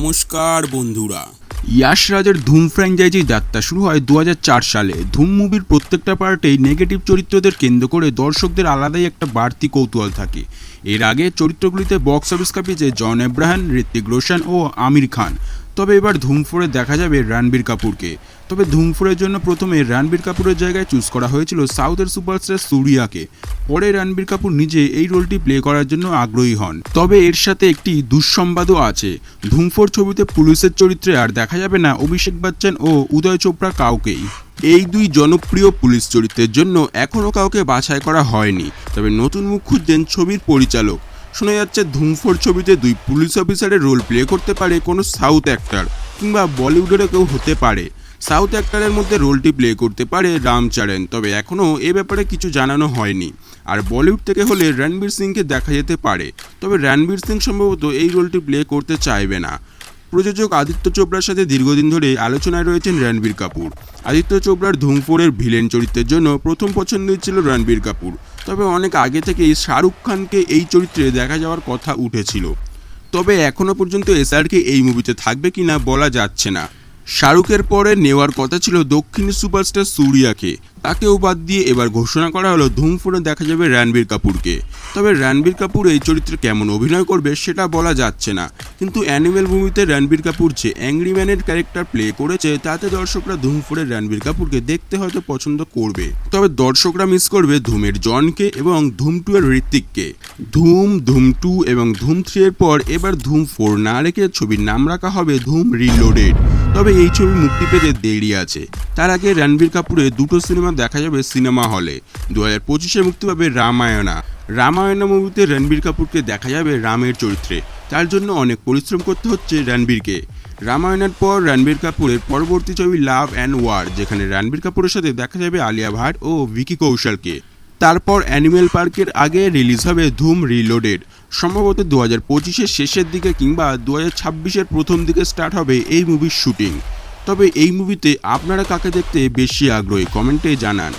নমস্কার, বন্ধুরা। ইয়াশ রাজের ধুম ফ্র্যাঞ্চাইজি যাত্রা শুরু হয় দু হাজার চার সালে। ধুম মুভির প্রত্যেকটা পার্টেই নেগেটিভ চরিত্রদের কেন্দ্র করে দর্শকদের আলাদাই একটা বাড়তি কৌতূহল থাকে। এর আগে চরিত্রগুলিতে বক্স অফিস কাঁপিয়েছে জন এব্রাহান ঋত্বিক রোশন ও আমির খান। তবে এবার ধুমফোরে দেখা যাবে রণবীর কাপুরকে। তবে ধুমফোরের জন্য প্রথমে রণবীর কাপুরের জায়গায় চুজ করা হয়েছিল সাউথের সুপারস্টার সুরিয়াকে। পরে রণবীর কাপুর নিজে এই রোলটি প্লে করার জন্য আগ্রহী হন। তবে এর সাথে একটি দুঃসংবাদও আছে। ধুমফোর ছবিতে পুলিশের চরিত্রে আর দেখা যাবে না অভিষেক বচ্চন ও উদয় চোপড়া কাউকেই। এই দুই জনপ্রিয় পুলিশ চরিত্রের জন্য এখনও কাউকে বাছাই করা হয়নি। তবে নতুন মুখ খুঁজছেন ছবির পরিচালক। শোনা যাচ্ছে ধুমফোর ছবিতে দুই পুলিশ অফিসারের রোল প্লে করতে পারে কোনো সাউথ অ্যাক্টার কিংবা বলিউডেরও কেউ হতে পারে। সাউথ অ্যাক্টারের মধ্যে রোলটি প্লে করতে পারে রামচরণ তবে এখনও এ ব্যাপারে কিছু জানানো হয়নি। আর বলিউড থেকে হলে রণবীর সিংকে দেখা যেতে পারে, তবে রণবীর সিং সম্ভবত এই রোলটি প্লে করতে চাইবে না। প্রযোজক আদিত্য চোপড়ার সাথে দীর্ঘদিন ধরে আলোচনায় রয়েছেন রণবীর কাপুর। আদিত্য চোপড়ার ধুমফোরের ভিলেন চরিত্রের জন্য প্রথম পছন্দই ছিল রণবীর কাপুর। তবে অনেক আগে থেকেই শাহরুখ খানকে এই চরিত্রে দেখা যাওয়ার কথা উঠেছিল। তবে এখনও পর্যন্ত এসআরকে এই মুভিতে থাকবে কিনা বলা যাচ্ছে না। শাহরুখের পরে নেওয়ার কথা ছিল দক্ষিণী সুপারস্টার সুরিয়াকে। তাকেও বাদ দিয়ে এবার ঘোষণা করা হলো ধুমফোরে দেখা যাবে রণবীর কাপুরকে। তবে রণবীর কাপুর এই চরিত্রে কেমন অভিনয় করবে সেটা বলা যাচ্ছে না। কিন্তু অ্যানিমেল মুভিতে রণবীর কাপুর যে অ্যাংরি ম্যানের ক্যারেক্টার প্লে করেছে, তাতে দর্শকরা ধুমফোরে রণবীর কাপুরকে দেখতে হয়তো পছন্দ করবে। তবে দর্শকরা মিস করবে ধুমের জনকে এবং ধুম টু এর ঋত্বিককে ধুম ধুম টু এবং ধুম থ্রি এর পর এবার ধুম ফোর না রেখে ছবির নাম রাখা হবে ধুম রিলোডেড। তবে এই ছবি মুক্তি পেতে দেরি আছে। তার আগে রণবীর কাপুরের দুটো সিনেমা দেখা যাবে সিনেমা হলে। দু হাজার পঁচিশে মুক্তি পাবে রামায়ণা। রামায়ণা মুভিতে রণবীর কাপুরকে দেখা যাবে রামের চরিত্রে। তার জন্য অনেক পরিশ্রম করতে হচ্ছে রণবীরকে। রামায়ণের পর রণবীর কাপুরের পরবর্তী ছবি লাভ অ্যান্ড ওয়ার, যেখানে রণবীর কাপুরের সাথে দেখা যাবে আলিয়া ভাট ও ভিকি কৌশলকে। তারপর অ্যানিমেল পার্কের আগে রিলিজ হবে ধুম রিলোডেড। সম্ভবত দু হাজার পঁচিশের শেষের দিকে কিংবা দু হাজার ছাব্বিশের প্রথম দিকে স্টার্ট হবে এই মুভির শুটিং। তবে এই মুভিতে আপনারা কাকে দেখতে বেশি আগ্রহী কমেন্টে জানান।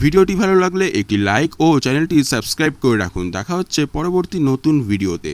ভিডিওটি ভালো লাগলে একটি লাইক ও চ্যানেলটি সাবস্ক্রাইব করে রাখুন। দেখা হচ্ছে পরবর্তী নতুন ভিডিওতে।